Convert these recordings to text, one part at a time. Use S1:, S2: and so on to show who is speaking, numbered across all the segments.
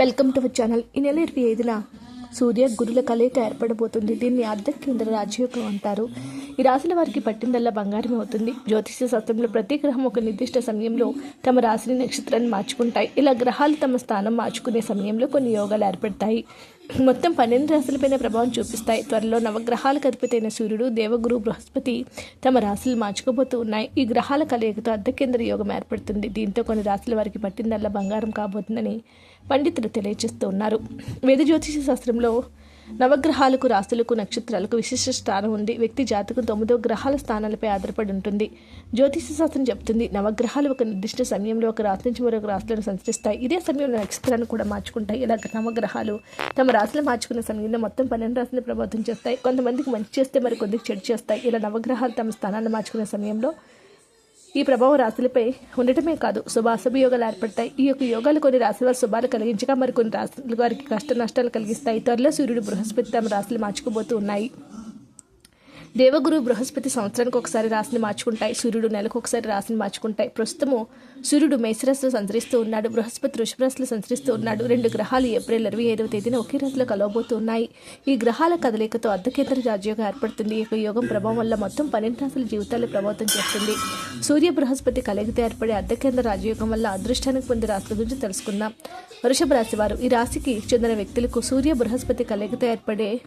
S1: Welcome to our channel. ఈ నెల ఇరవై ఐదున సూర్య గురుల కలయిక ఏర్పడబోతుంది. దీన్ని అర్ధ కేంద్ర రాజయోగం అంటారు. ఈ రాశుల వారికి పట్టిందల్లా బంగారం అవుతుంది. జ్యోతిష శాస్త్రంలో ప్రతి గ్రహం ఒక నిర్దిష్ట సమయంలో తమ రాశిని నక్షత్రాన్ని మార్చుకుంటాయి. ఇలా గ్రహాలు తమ స్థానం మార్చుకునే సమయంలో కొన్ని యోగాలు ఏర్పడతాయి. మొత్తం పన్నెండు రాశులపైన ప్రభావం చూపిస్తాయి. త్వరలో నవగ్రహాలకు అధిపతైన సూర్యుడు దేవగురు బృహస్పతి తమ రాశులు మార్చుకోబోతూ ఉన్నాయి. ఈ గ్రహాల కలయికతో అర్ధకేంద్ర యోగం ఏర్పడుతుంది. దీంతో కొన్ని రాశుల వారికి పట్టిందల్లా బంగారం కాబోతుందని పండితులు తెలియజేస్తూ ఉన్నారు. వేద జ్యోతిష శాస్త్రంలో నవగ్రహాలకు రాశులకు నక్షత్రాలకు విశిష్ట స్థానం ఉంది వ్యక్తి జాతకం తొమ్మిదో గ్రహాల స్థానాలపై ఆధారపడి ఉంటుంది. జ్యోతిష శాస్త్రం చెప్తుంది నవగ్రహాలు ఒక నిర్దిష్ట సమయంలో ఒక రాశి నుంచి మరొక రాశులను సంచరిస్తాయి. ఇదే సమయంలో నక్షత్రాన్ని కూడా మార్చుకుంటాయి. ఇలా నవగ్రహాలు తమ రాశులు మార్చుకున్న సమయంలో మొత్తం పన్నెండు రాశులను ప్రభావితం చేస్తాయి. కొంతమందికి మంచి చేస్తే మరి కొద్దిగా చెడు చేస్తాయి. ఇలా నవగ్రహాలు తమ స్థానాన్ని మార్చుకునే సమయంలో ఈ ప్రభావం రాశులపై ఉండటమే కాదు శుభాశుభ యోగాలు ఏర్పడతాయి. ఈ యొక్క యోగాలు కొన్ని రాశుల వారి శుభాలు కలిగించగా మరి కొన్ని రాశుల వారికి కష్ట నష్టాలు కలిగిస్తాయి. త్వరలో సూర్యుడు బృహస్పతి తమ రాశులు మార్చుకుపోతూ ఉన్నాయి. దేవగురు బృహస్పతి సంవత్సరానికి ఒకసారి రాశిని మార్చుకుంటాయి. సూర్యుడు నెలకు ఒకసారి రాశిని మార్చుకుంటాయి. ప్రస్తుతము సూర్యుడు మేషరాశిలో సంచరిస్తూ ఉన్నాడు. బృహస్పతి వృషభరాశిలో సంచరిస్తూ ఉన్నాడు. రెండు గ్రహాలు ఏప్రిల్ ఇరవై ఐదవ తేదీన ఒకే రాశిలో కలవబోతూ ఉన్నాయి ఈ గ్రహాల కదలికతో అర్ధకేంద్ర రాజ్యోగం ఏర్పడుతుంది. ఈ యోగం ప్రభావం వల్ల మొత్తం పన్నెండు రాశుల జీవితాలు ప్రభావితం చేస్తుంది. సూర్య బృహస్పతి కలయికతో ఏర్పడే అర్ధకేంద్ర రాజయోగం వల్ల అదృష్టానికి పొందే రాశుల గురించి తెలుసుకుందాం. వృషభ రాశి వారు ఈ రాశికి చెందిన వ్యక్తులకు సూర్య బృహస్పతి కలయికతో ఏర్పడే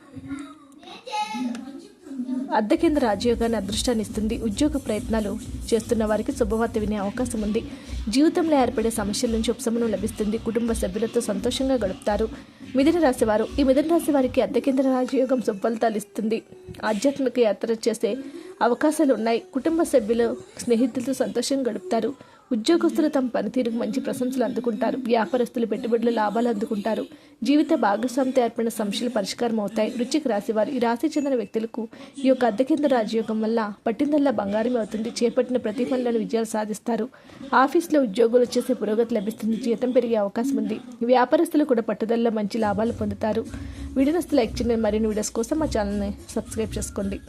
S1: అద్దె కింద రాజయోగాన్ని అదృష్టాన్ని ఇస్తుంది. ఉద్యోగ ప్రయత్నాలు చేస్తున్న వారికి శుభవార్త వినే అవకాశం ఉంది. జీవితంలో ఏర్పడే సమస్యల నుంచి ఉపశమనం లభిస్తుంది. కుటుంబ సభ్యులతో సంతోషంగా గడుపుతారు. మిథున రాశి వారు ఈ మిథున రాశి వారికి అద్దె కింద రాజయోగం శుభఫలితాలు ఇస్తుంది. ఆధ్యాత్మిక యాత్ర చేసే అవకాశాలు ఉన్నాయి. కుటుంబ సభ్యులు స్నేహితులతో సంతోషంగా గడుపుతారు. ఉద్యోగస్తులు తమ పనితీరుకు మంచి ప్రశంసలు అందుకుంటారు. వ్యాపారస్తులు పెట్టుబడులు లాభాలు అందుకుంటారు. జీవిత భాగస్వామితో ఏర్పడిన సమస్యలు పరిష్కారం అవుతాయి. వృచ్చిక రాశి వారు ఈ రాశి చెందిన వ్యక్తులకు ఈ యొక్క అద్దె కింద రాజయోగం వల్ల పట్టిందల్లా బంగారం అవుతుంది. చేపట్టిన ప్రతి పనులను విజయాలు సాధిస్తారు. ఆఫీస్లో ఉద్యోగులు వచ్చేసే పురోగతి లభిస్తుంది. జీతం పెరిగే అవకాశం ఉంది. వ్యాపారస్తులు కూడా పట్టుదలలో మంచి లాభాలు పొందుతారు. వీడియోస్ లైక్ చేయండి. మరిన్ని వీడియోస్ కోసం మా ఛానల్ని సబ్స్క్రైబ్ చేసుకోండి.